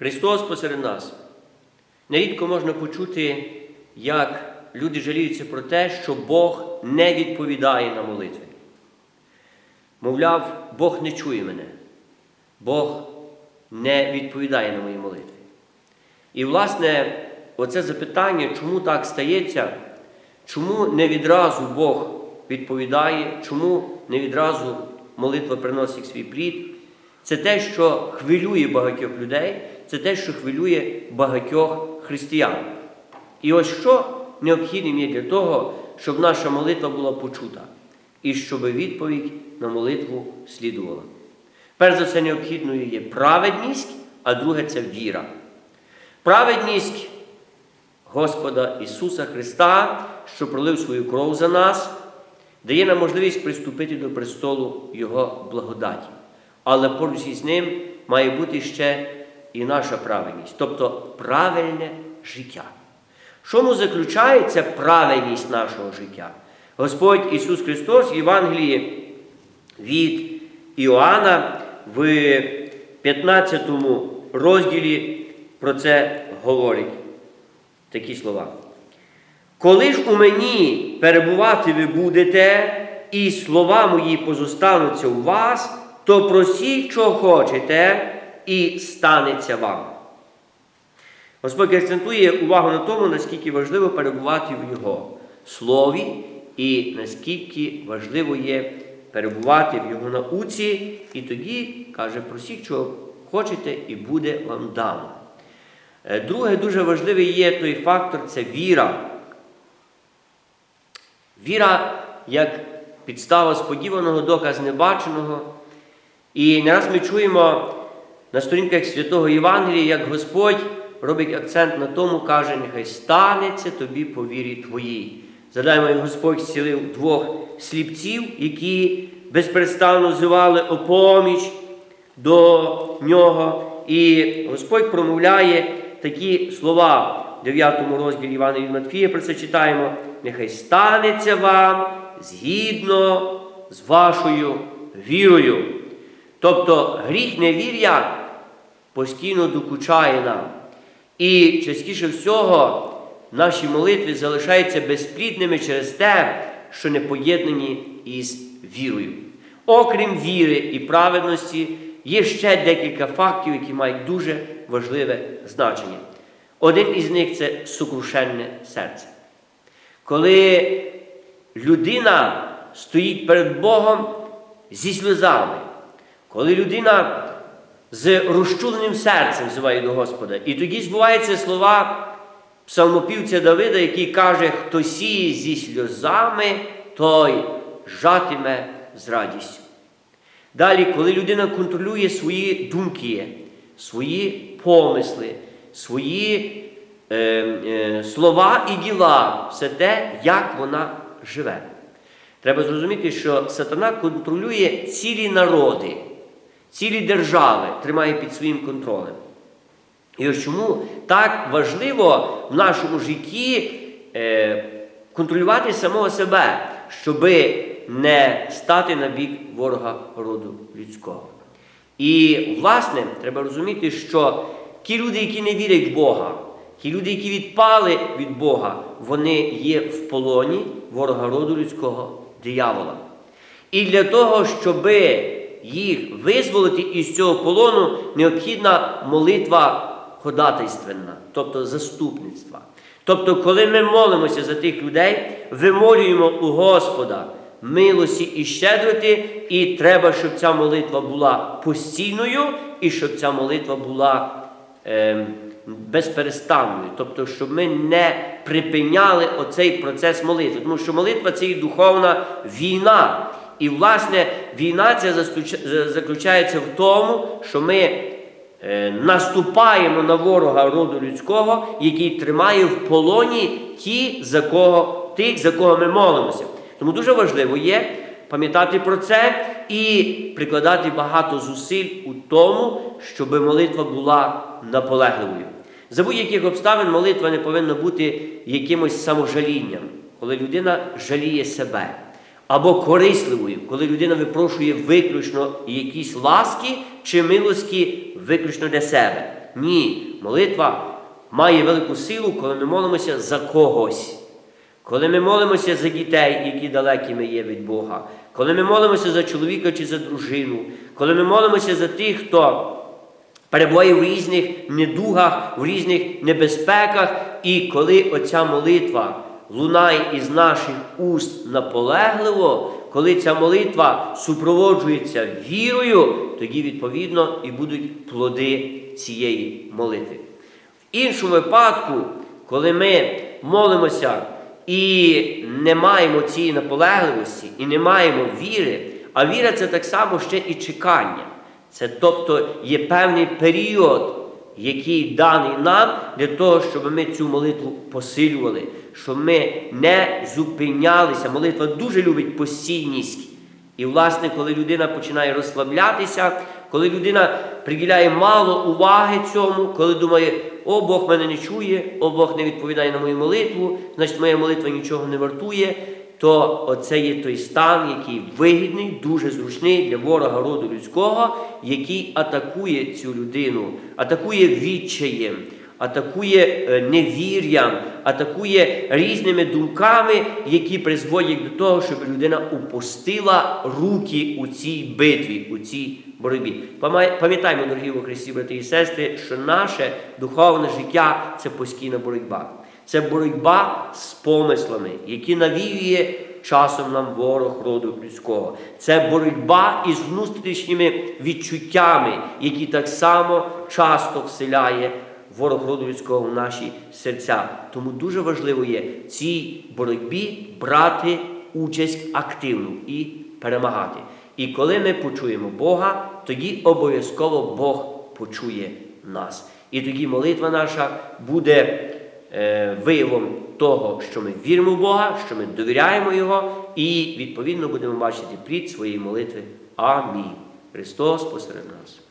Христос посеред нас. Нерідко можна почути, як люди жаліються про те, що Бог не відповідає на молитви. Мовляв, Бог не чує мене, Бог не відповідає на мої молитви. І, власне, оце запитання, чому так стається, чому не відразу Бог відповідає, чому не відразу молитва приносить свій плід, це те, що хвилює багатьох людей, це те, що хвилює багатьох християн. І ось що необхідним є для того, щоб наша молитва була почута, і щоб відповідь на молитву слідувала. Перш за все, необхідною є праведність, а друге це віра. Праведність Господа Ісуса Христа, що пролив свою кров за нас, дає нам можливість приступити до престолу Його благодаті. Але поруч із ним має бути ще і наша праведність, тобто правильне життя. В чому заключається правильність нашого життя? Господь Ісус Христос в Євангелії від Іоанна в 15 розділі про це говорить такі слова. Коли ж у мені перебувати ви будете, і слова мої позостануться у вас, то просіть, що хочете, і станеться вам. Господь акцентує увагу на тому, наскільки важливо перебувати в Його слові, і наскільки важливо є перебувати в Його науці, і тоді каже, просіть, що хочете, і буде вам дано. Е, Друге, дуже важливий є той фактор це віра. Віра як підстава сподіваного, доказ небаченого. І не раз ми чуємо на сторінках святого Євангелія, як Господь робить акцент на тому, каже, нехай станеться тобі по вірі твоїй. Згадаємо, як Господь зцілив двох сліпців, які безперестанно зивали о поміч до нього. І Господь промовляє такі слова в 9 розділі Івана від Матфія, про це читаємо. Нехай станеться вам згідно з вашою вірою. Тобто гріх невір'я постійно докучає нам. І частіше всього наші молитви залишаються безплідними через те, що не поєднані із вірою. Окрім віри і праведності, є ще декілька фактів, які мають дуже важливе значення. Один із них це сокрушенне серце. Коли людина стоїть перед Богом зі сльозами, коли людина з розчуленим серцем взиває до Господа, і тоді збуваються слова псалмопівця Давида, який каже, хто сіє зі сльозами, той жатиме з радістю. Далі, коли людина контролює свої думки, свої помисли, свої е, е, слова і діла, все те, як вона живе. Треба зрозуміти, що сатана контролює цілі народи, цілі держави, тримає під своїм контролем. І ось чому так важливо в нашому житті е, контролювати самого себе, щоби не стати на бік ворога роду людського. І, власне, треба розуміти, що ті люди, які не вірять в Бога, ті люди, які відпали від Бога, вони є в полоні ворога роду людського диявола. І для того, щоб їх визволити із цього полону, необхідна молитва ходатайственна, тобто заступництва. Тобто, коли ми молимося за тих людей, вимолюємо у Господа милості і щедроти, і треба, щоб ця молитва була постійною, і щоб ця молитва була е, безперестанною. Тобто, щоб ми не припиняли оцей процес молитви. Тому що молитва це і духовна війна. І, власне, війна ця заключається в тому, що ми е, наступаємо на ворога роду людського, який тримає в полоні ті, за кого, тих, за кого ми молимося. Тому дуже важливо є пам'ятати про це і прикладати багато зусиль у тому, щоб молитва була наполегливою. За будь-яких обставин молитва не повинна бути якимось саможалінням, коли людина жаліє себе. Або корисливою, коли людина випрошує виключно якісь ласки чи милості виключно для себе. Ні, молитва має велику силу, коли ми молимося за когось. Коли ми молимося за дітей, які далекими є від Бога, коли ми молимося за чоловіка чи за дружину, коли ми молимося за тих, хто перебуває в різних недугах, в різних небезпеках, і коли оця молитва лунає із наших уст наполегливо, коли ця молитва супроводжується вірою, тоді відповідно і будуть плоди цієї молитви. В іншому випадку, коли ми молимося і не маємо цієї наполегливості, і не маємо віри, а віра це так само ще і чекання. Це тобто є певний період, який даний нам для того, щоб ми цю молитву посилювали, щоб ми не зупинялися. Молитва дуже любить постійність. І, власне, коли людина починає розслаблятися, коли людина приділяє мало уваги цьому, коли думає, о Бог мене не чує, о Бог не відповідає на мою молитву, значить моя молитва нічого не вартує, то оце є той стан, який вигідний, дуже зручний для ворога роду людського, який атакує цю людину, атакує відчаєм, атакує е, невір'ям, атакує різними думками, які призводять до того, щоб людина упустила руки у цій битві, у цій боротьбі. Пам'ятаємо, дорогі во Христі, брати і сестри, що наше духовне життя це постійна боротьба. Це боротьба з помислами, які навіює часом нам ворог роду людського. Це боротьба із внутрішніми відчуттями, які так само часто вселяє ворог роду людського в наші серця. Тому дуже важливо є цій боротьбі брати участь активну і перемагати. І коли ми почуємо Бога, тоді обов'язково Бог почує нас. І тоді молитва наша буде е, виявом того, що ми віримо в Бога, що ми довіряємо Його, і відповідно будемо бачити плід своєї молитви. Амінь. Христос посеред нас.